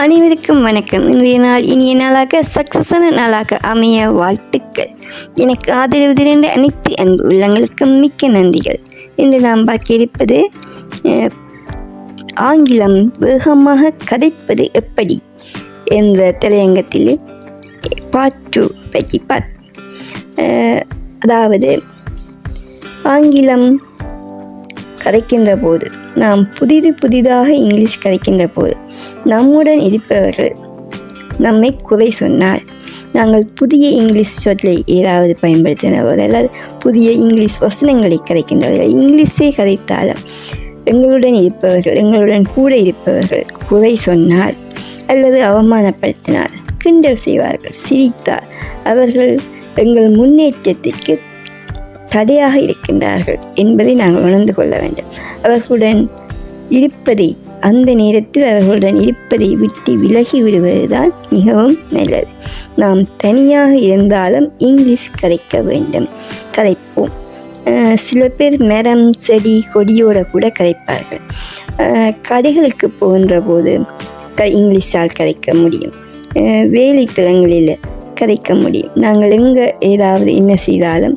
அனைவருக்கும் வணக்கம். இன்றைய நாள் இனிய நாளாக சக்ஸஸான நாளாக அமைய வாழ்த்துக்கள். எனக்கு ஆதரவு திரண்ட அனைத்து அன்பு உள்ளங்களுக்கும் மிக்க நன்றிகள். இன்று நாம் பார்க்க இருப்பது ஆங்கிலம் வேகமாக கதைப்பது எப்படி என்ற திரையங்கத்தில் பார்ட் டூ பற்றி பார்ப்போம். அதாவது ஆங்கிலம் கதைக்கின்ற போது நாம் புதிது புதிதாக இங்கிலீஷ் கதைக்கின்ற போது நம்முடன் இருப்பவர்கள் நம்மை குறை சொன்னால் நாங்கள் புதிய இங்கிலீஷ் சொல்லை ஏதாவது பயன்படுத்தினவர் அல்லது புதிய இங்கிலீஷ் வசனங்களை கதைக்கின்றவர்கள் இங்கிலீஷே கதைத்தாலும் எங்களுடன் இருப்பவர்கள் எங்களுடன் கூட இருப்பவர்கள் குறை சொன்னால் அல்லது அவமானப்படுத்தினால் கிண்டல் செய்வார்கள் சிரித்தால் அவர்கள் எங்கள் முன்னேற்றத்திற்கு தடையாக இருக்கின்றார்கள் என்பதை நாங்கள் உணர்ந்து கொள்ள வேண்டும். அவர்களுடன் இருப்பதை அந்த நேரத்தில் அவர்களுடன் இருப்பதை விட்டு விலகி விடுவதுதான் மிகவும் நல்லது. நாம் தனியாக இருந்தாலும் இங்கிலீஷ் கதைக்க வேண்டும். கதைப்போம் சில பேர் மரம் செடி கொடியோட கூட கதைப்பார்கள் கடைகளுக்கு போகின்ற போது க இங்கிலீஷால் கதைக்க முடியும். வேலைத்தலங்களில் கதைக்க முடியும். நாங்கள் எங்கே ஏதாவது என்ன செய்தாலும்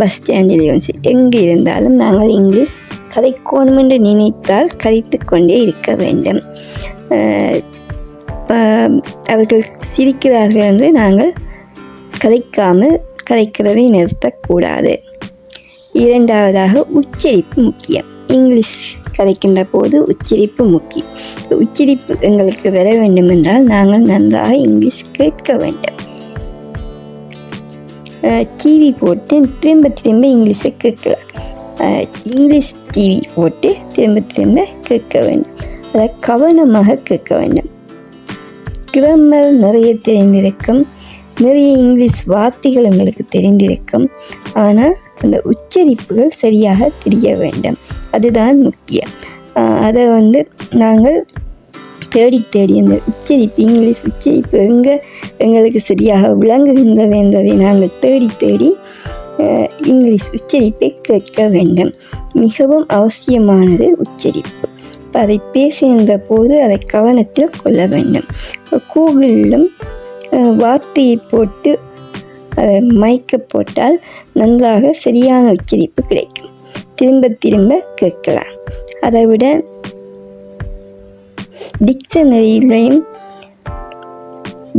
பஸ் ஸ்டாண்டிலையும் எங்கே இருந்தாலும் நாங்கள் இங்கிலீஷ் கதைக்கோணும் என்று நினைத்தால் கதைத்து கொண்டே இருக்க வேண்டும். அவர்கள் சிரிக்கிறார்கள் என்று நாங்கள் கதைக்காமல் கதைக்கிறதை நிறுத்தக்கூடாது. இரண்டாவதாக உச்சரிப்பு முக்கியம். இங்கிலீஷ் கதைக்கின்ற போது உச்சரிப்பு முக்கியம். உச்சரிப்பு எங்களுக்கு வர வேண்டும் என்றால் நாங்கள் நன்றாக இங்கிலீஷ் கேட்க வேண்டும். டிவி போட்டு திரும்ப திரும்ப இங்கிலீஷை கேட்கலாம். இங்கிலீஷ் டிவி போட்டு திரும்ப திரும்ப கேட்க வேண்டும். அதை கவனமாக கேட்க வேண்டும். கிராமர் நிறைய தெரிந்திருக்கும். நிறைய இங்கிலீஷ் வார்த்தைகள் உங்களுக்கு தெரிந்திருக்கும். ஆனால் அந்த உச்சரிப்புகள் சரியாக தெரிய வேண்டும். அதுதான் முக்கியம். அதை வந்து நாங்கள் தேடி தேடி அந்த உச்சரிப்பு இங்கிலீஷ் உச்சரிப்பு எங்கே எங்களுக்கு சரியாக விளங்குகின்றது என்பதை நாங்கள் தேடி தேடி இங்கிலீஷ் உச்சரிப்பை கேட்க வேண்டும். மிகவும் அவசியமானது உச்சரிப்பு. அதை பேசுகின்ற போது அதை கவனத்தில் கொள்ள வேண்டும். கூகுளிலும் வார்த்தையை போட்டு அதை மயக்க போட்டால் நன்றாக சரியான உச்சரிப்பு கிடைக்கும். திரும்ப திரும்ப கேட்கலாம். அதை விட டிக்ஷனரியிலையும்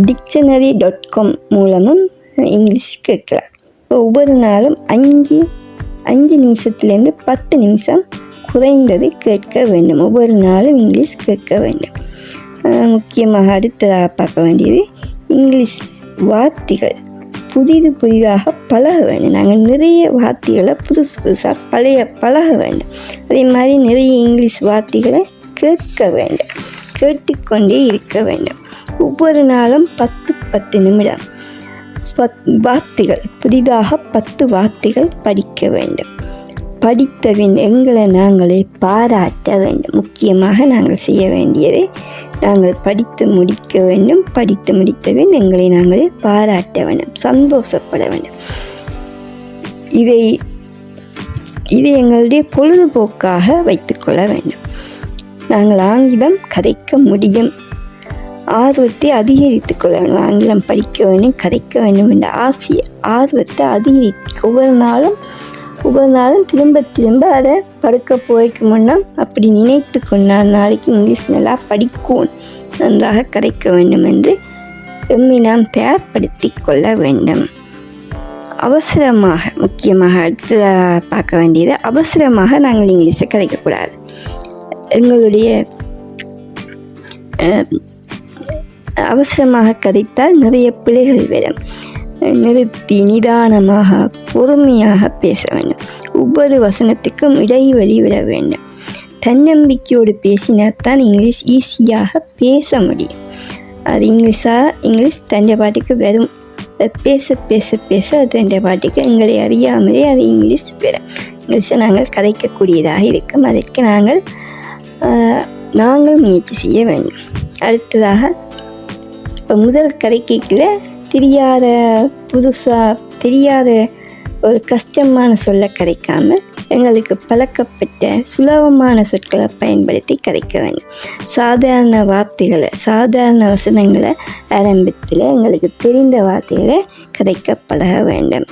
டிக்ஷனரி டாட் காம் மூலமும் இங்கிலீஷ் கேட்கலாம். இப்போ ஒவ்வொரு நாளும் அஞ்சு அஞ்சு நிமிஷத்துலேருந்து பத்து நிமிஷம் குறைந்தது கேட்க வேண்டும். ஒவ்வொரு நாளும் இங்கிலீஷ் கேட்க வேண்டும். முக்கியமாக அடுத்ததாக பார்க்க வேண்டியது இங்கிலீஷ் வார்த்தைகள். புதிது புதிதாக பழக வேண்டும். நாங்கள் நிறைய வார்த்தைகளை புதுசு புதுசாக பழைய பழக வேண்டும். அதே மாதிரி நிறைய இங்கிலீஷ் வார்த்தைகளை கேட்க வேண்டும். கேட்டுக்கொண்டே இருக்க வேண்டும். ஒவ்வொரு நாளும் பத்து பத்து நிமிடம். வார்த்தைகள் புதிதாக பத்து வார்த்தைகள் படிக்க வேண்டும். படித்தவின் எங்களை நாங்களே பாராட்ட வேண்டும். முக்கியமாக நாங்கள் செய்ய வேண்டியதை நாங்கள் படித்து முடிக்க வேண்டும். படித்து முடித்தவின் எங்களை நாங்களே பாராட்ட வேண்டும். சந்தோஷப்பட வேண்டும். இதை இதை எங்களுடைய பொழுதுபோக்காக வைத்துக்கொள்ள வேண்டும். நாங்கள் ஆங்கிலம் கதைக்க முடியும். ஆர்வத்தை அதிகரித்து கொள்ள ஆங்கிலம் படிக்க வேண்டும் கதைக்க வேண்டும் என்ற ஆசையை ஆர்வத்தை அதிகரித்து ஒவ்வொரு நாளும் ஒவ்வொரு நாளும் திரும்ப திரும்ப அதை படுக்க போய்க்கு முன்னால் அப்படி நினைத்து கொண்டால் நாளைக்கு இங்கிலீஷ் நல்லா படிக்கும். நன்றாக கதைக்க வேண்டும் என்று எம்மை நாம் தயார்படுத்தி கொள்ள வேண்டும். அவசரமாக முக்கியமாக அடுத்து பார்க்க வேண்டியது அவசரமாக நாங்கள் இங்கிலீஷை கதைக்கக்கூடாது எங்களுடைய அவசரமாக கதைத்தால் நிறைய பிழைகள் வரும். நிறுத்தி நிதானமாக பொறுமையாக பேச வேண்டும். ஒவ்வொரு வசனத்துக்கும் இடைவெளி விட வேண்டும். தன்னம்பிக்கையோடு பேசினால்தான் இங்கிலீஷ் ஈஸியாக பேச முடியும். அது இங்கிலீஷாக இங்கிலீஷ் தஞ்சை பாட்டுக்கு வரும். பேச பேச பேச அது தண்டை பாட்டுக்கு எங்களை அறியாமலே அது இங்கிலீஷ் வரும் இங்கிலீஷை நாங்கள் கதைக்கக்கூடியதாக இருக்கும். அதற்கு நாங்கள் நாங்கள் முயற்சி செய்ய வேண்டும். அடுத்ததாக இப்போ முதல் கதைக்கைக்குள்ள தெரியாத புதுசாக தெரியாத ஒரு கஷ்டமான சொல்ல கிடைக்காம எங்களுக்கு பழக்கப்பட்ட சுலபமான சொற்களை பயன்படுத்தி கதைக்க வேண்டும். சாதாரண வார்த்தைகளை சாதாரண வசனங்களை ஆரம்பத்தில் எங்களுக்கு தெரிந்த வார்த்தைகளை கதைக்க பழக வேண்டும்.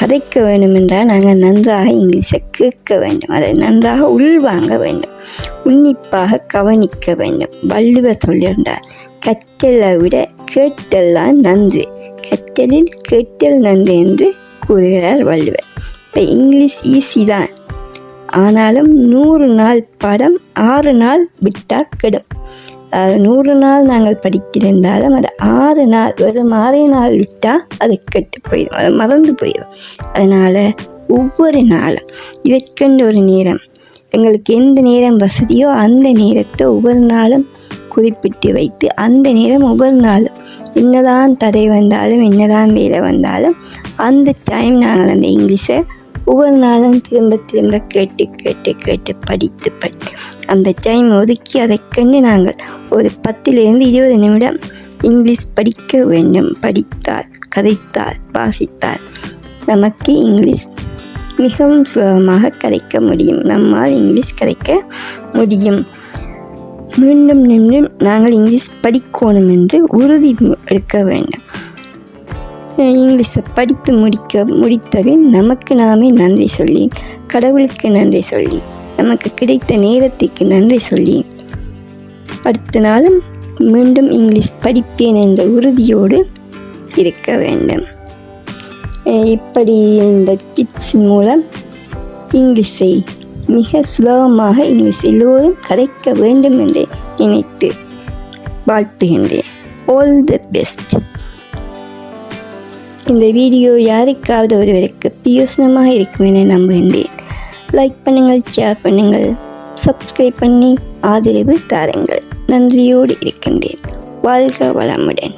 கதைக்க வேண்டும் என்றால் நாங்கள் நன்றாக இங்கிலீஷை கேட்க வேண்டும். அதை நன்றாக உள்வாங்க வேண்டும். உன்னிப்பாக கவனிக்க வேண்டும். வள்ளுவர் சொல்லியிருந்தார் கற்றலை விட கேட்டல்லாம் நன்று. கற்றலில் கேட்டல் நன்று என்று கூறுகிறார் வள்ளுவர். இப்போ இங்கிலீஷ் ஈஸி தான். ஆனாலும் நூறு நாள் படம் ஆறு நாள் விட்டால் கெடும். நூறு நாள் நாங்கள் படித்திருந்தாலும் அது ஆறு நாள் வெறும் ஆறே நாள் விட்டால் அது கெட்டு போயிடும் அது மறந்து போயிடும். அதனால் ஒவ்வொரு நாளும் இதற்கென்று ஒரு நேரம் எங்களுக்கு எந்த நேரம் வசதியோ அந்த நேரத்தை ஒவ்வொரு நாளும் குறிப்பிட்டு வைத்து அந்த நேரம் ஒவ்வொரு நாளும் என்னதான் தடை வந்தாலும் என்னதான் வேலை வந்தாலும் அந்த டைம் நாங்கள் அந்த இங்கிலீஷை ஒவ்வொரு நாளும் திரும்ப திரும்ப கேட்டு கேட்டு கேட்டு படித்து படித்து அந்த டைம் ஒதுக்கி அதற்கென்று நாங்கள் ஒரு பத்திலிருந்து இருபது நிமிடம் இங்கிலீஷ் படிக்க வேண்டும். படித்தால் கதைத்தால் வாசித்தால் நமக்கு இங்கிலீஷ் மிகவும் சுலபமாக கதைக்க முடியும். நம்மால் இங்கிலீஷ் கதைக்க முடியும். மீண்டும் மீண்டும் நாங்கள் இங்கிலீஷ் படிக்கணும் என்று உறுதி எடுக்க வேண்டும். இங்கிலீஷை படித்து முடிக்க முடித்தது நமக்கு நாமே நன்றி சொல்லி கடவுளுக்கு நன்றி சொல்லி நமக்கு கிடைத்த நேரத்துக்கு நன்றி சொல்லி அடுத்த நாளும் மீண்டும் இங்கிலீஷ் படிப்பேன் என்ற உறுதியோடு இருக்க வேண்டும். இப்படி இந்த கிட்ஸ் மூலம் இங்கிலீஷை மிக சுலபமாக இங்கிலீஷ் எல்லோரும் கதைக்க வேண்டும் என்று நினைத்து வாழ்த்துகின்றேன். ஆல் தி பெஸ்ட் இந்த வீடியோ யாருக்காவது ஒருவருக்கு பிரயோசனமாக இருக்கும் என நம்புகின்றேன். லைக் பண்ணுங்கள் ஷேர் பண்ணுங்கள் சப்ஸ்கிரைப் பண்ணி ஆதரவு தாருங்கள். நன்றியோடு இருக்கின்றேன். வாழ்க வளமுடன்.